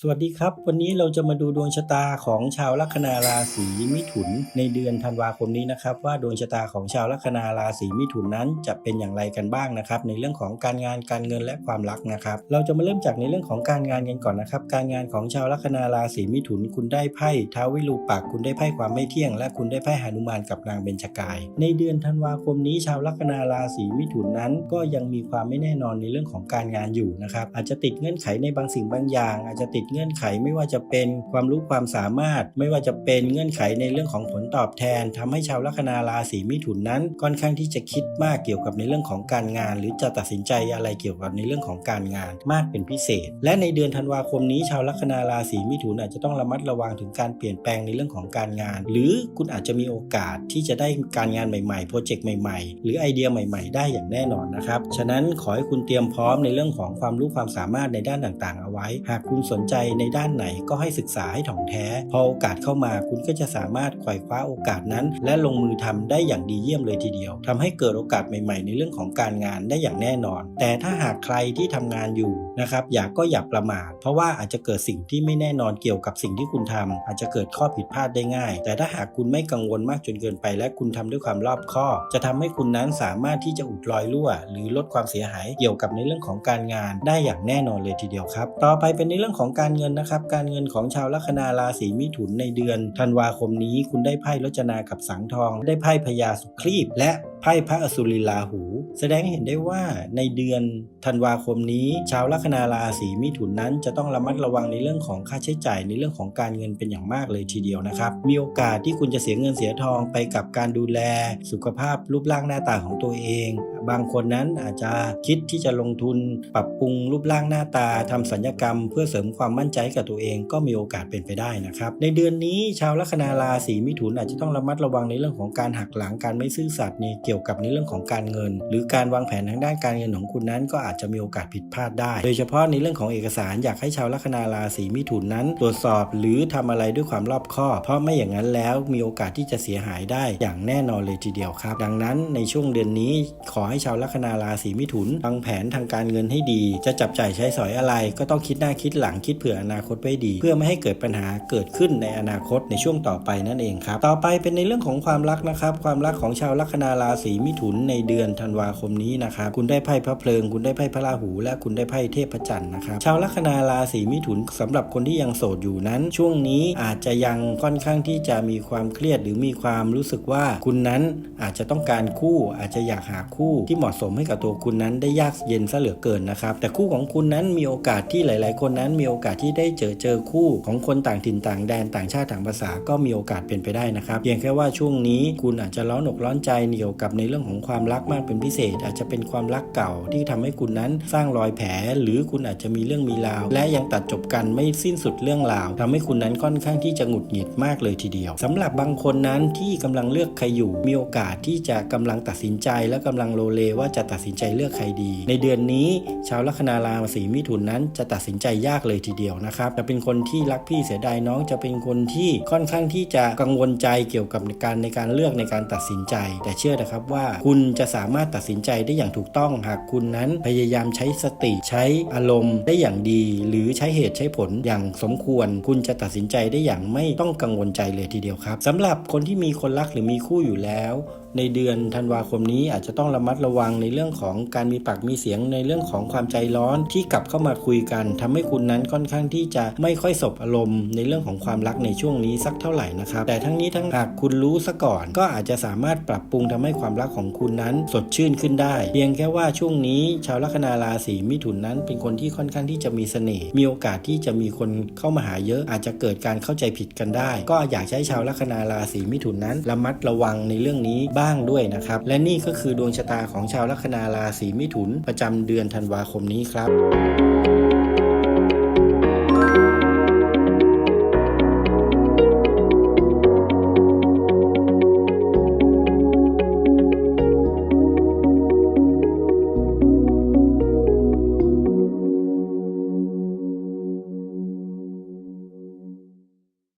สวัสดีครับ วันนี้เราจะมาดูดวงชะตาของชาวลัคนาราศีมิถุน ในเดือนธันวาคมนี้นะครับ ว่าดวงชะตาของชาวลัคนาราศีมิถุนนั้นจะเป็นอย่างไรกันบ้างนะครับ ในเรื่องของการงานการเงินและความรักนะครับ เราจะมาเริ่มจากในเรื่องของการงานกันก่อนนะครับ การงานของชาวลัคนาราศีมิถุน คุณได้ไพ่ท้าวิรูปักคุณได้ไพ่ความไม่เที่ยง และคุณได้ไพ่หนุมานกับนางเบญจกาย ในเดือนธันวาคมนี้ ชาวลัคนาราศีมิถุนนั้น ก็ยังมีความไม่แน่นอนในเรื่องของการงานอยู่นะครับอาจจะติดเงื่อนไขในบางสิ่งบางอย่าง อาจจะติดเงื่อนไขไม่ว่าจะเป็นความรู้ความสามารถ ไม่ว่าจะเป็นเงื่อนไขในเรื่องของผลตอบแทนทำให้ชาวลัคนาราศีมิถุนนั้นค่อนข้างที่จะคิดมากเกี่ยวกับในเรื่องของการงาน หรือจะตัดสินใจอะไรเกี่ยวกับในเรื่องของการงานมากเป็นพิเศษ และในเดือนธันวาคมนี้ชาวลัคนาราศีมิถุนอาจจะต้องระมัดระวังถึงการเปลี่ยนแปลงในเรื่องของการงาน หรือคุณอาจจะมีโอกาสที่จะได้การงานใหม่ๆโปรเจกต์ใหม่ๆ หรือไอเดียใหม่ ๆ ได้อย่างแน่นอนนะครับฉะนั้นขอให้คุณเตรียมพร้อมในเรื่องของความรู้ความสามารถในด้านต่างๆ เอาไว้ หากคุณสนใจในด้านไหนก็ให้ศึกษาให้ถ่องแท้ พอโอกาสเข้ามาคุณก็จะสามารถไขว่คว้าโอกาสนั้น และลงมือทำได้อย่างดีเยี่ยมเลยทีเดียวทำให้เกิดโอกาสใหม่ ๆ ในเรื่องของการงานได้อย่างแน่นอน แต่ถ้าหากใครที่ทำงานอยู่นะครับอย่าก็อย่าประมาท เพราะว่าอาจจะเกิดสิ่งที่ไม่แน่นอนเกี่ยวกับสิ่งที่คุณทำอาจจะเกิดข้อผิดพลาดได้ง่าย แต่ถ้าหากคุณไม่กังวลมากจนเกินไป และคุณทำด้วยความรอบคอบจะทำให้คุณนั้นสามารถที่จะอุดรอยรั่ว หรือลดความเสียหายเกี่ยวกับในเรื่องของการงานได้อย่างแน่นอนเลยทีเดียวครับ ต่อไปเป็นในเรื่องของการการเงินนะครับ การเงินของชาวลัคนาราศีมิถุนในเดือนธันวาคมนี้คุณได้ไพ่รจนากับสังทอง ได้ไพ่พญาสุครีบ และไพ่พระอสุริลาหู แสดงให้เห็นได้ว่าในเดือนธันวาคมนี้ ชาวลัคนาราศีมิถุนนั้น จะต้องระมัดระวังในเรื่องของค่าใช้จ่ายในเรื่องของการเงินเป็นอย่างมากเลยทีเดียวนะครับ มีโอกาสที่คุณจะเสียเงินเสียทองไปกับการดูแล สุขภาพรูปร่างหน้าตาของตัวเอง บางคนนั้นอาจจะคิดที่จะลงทุน ปรับปรุงรูปร่างหน้าตาทำสัญญกรรม เพื่อเสริมความมั่นใจใกับตัวเองก็มีโอกาสเป็นไปได้นะครับ ในเดือนนี้ชาวลัคนาราศีมิถุนอาจจะต้องระมัดระวังในเรื่องของการหักหลังการไม่ซื่อสัตย์นี่เกี่ยวกับในเรื่องของการเงิน หรือการวางแผนทางด้านการเงินของคุณนั้น ก็อาจจะมีโอกาสผิดพลาดได้ โดยเฉพาะในเรื่องของเอกสารอยากให้ชาวลัคนาราศีมิถุนนั้น ตรวจสอบหรือทำอะไรด้วยความรอบคอบ เพราะไม่อย่างนั้นแล้วมีโอกาสที่จะเสียหายได้อย่างแน่นอนเลยทีเดียวครับ ดังนั้นในช่วงเดือนนี้ขอให้ชาวลัคนาราศีมิถุนวางแผนทางการเงินให้ดี จะจับจ่ายใช้สอยอะไรก็ต้องคิดหน้าคิดหลังคิดเผื่ออนาคตไว้ดี เพื่อไม่ให้เกิดปัญหาเกิดขึ้นในอนาคตในช่วงต่อไปนั่นเองครับ ต่อไปเป็นในเรื่องของความรักนะครับ ความรักของชาวลัคนาราศีมิถุนในเดือนธันวาคมนี้นะครับ คุณได้ไพ่พระเพลิง คุณได้ไพ่พระราหู และคุณได้ไพ่เทพจันทร์นะครับ ชาวลัคนาราศีมิถุนสำหรับคนที่ยังโสดอยู่นั้น ช่วงนี้อาจจะยังค่อนข้างที่จะมีความเครียดหรือมีความรู้สึกว่าคุณนั้นอาจจะต้องการคู่อาจจะอยากหาคู่ที่เหมาะสมให้กับตัวคุณนั้นได้ยากเย็นซะเหลือเกินนะครับแต่คู่ของคุณนั้นมีโอกาสที่หลาย ๆ คนนั้นมีโอกาสที่ได้เจอเจอคู่ของคนต่างถิ่นต่างแดนต่างชาติต่างภาษาก็มีโอกาสเป็นไปได้นะครับ เพียงแค่ว่าช่วงนี้คุณอาจจะร้อนอกร้อนใจเกี่ยวกับในเรื่องของความรักมากเป็นพิเศษ อาจจะเป็นความรักเก่าที่ทำให้คุณนั้นสร้างรอยแผล หรือคุณอาจจะมีเรื่องมีราว และยังตัดจบกันไม่สิ้นสุดเรื่องราวทำให้คุณนั้นค่อนข้างที่จะหงุดหงิดมากเลยทีเดียวสำหรับบางคนนั้นที่กำลังเลือกใครอยู่ มีโอกาสที่จะกำลังตัดสินใจ และกำลังโลเลว่าจะตัดสินใจเลือกใครดี ในเดือนนี้ ชาวลัคนาราศีมิถุนนั้นจะตัดสินใจยากเลยทีเดียวนะครับจะเป็นคนที่รักพี่เสียดายน้องจะเป็นคนที่ค่อนข้างที่จะกังวลใจเกี่ยวกับการในการเลือกในการตัดสินใจ แต่เชื่อนะครับว่าคุณจะสามารถตัดสินใจได้อย่างถูกต้องหากคุณนั้นพยายามใช้สติใช้อารมณ์ได้อย่างดี หรือใช้เหตุใช้ผลอย่างสมควร คุณจะตัดสินใจได้อย่างไม่ต้องกังวลใจเลยทีเดียวครับสำหรับคนที่มีคนรักหรือมีคู่อยู่แล้ว ในเดือนธันวาคมนี้อาจจะต้องระมัดระวังในเรื่องของการมีปากมีเสียงในเรื่องของความใจร้อนที่กลับเข้ามาคุยกันทำให้คุณนั้นค่อนข้างที่จะไม่ค่อยสบอารมณ์ในเรื่องของความรักในช่วงนี้สักเท่าไหร่นะครับ แต่ทั้งนี้ทั้งหากคุณรู้ซะก่อน ก็อาจจะสามารถปรับปรุงทำให้ความรักของคุณนั้นสดชื่นขึ้นได้ เพียงแค่ว่าช่วงนี้ ชาวลัคนาราศีมิถุนนั้น เป็นคนที่ค่อนข้างที่จะมีเสน่ห์มีโอกาสที่จะมีคนเข้ามาหาเยอะ อาจจะเกิดการเข้าใจผิดกันได้ ก็อยากใช้ชาวลัคนาราศีมิถุนนั้นระมัดระวังในเรื่องนี้บ้างด้วยนะครับ และนี่ก็คือดวงชะตาของชาวลัคนาราศีมิถุนประจำเดือนธันวาคมนี้ครับ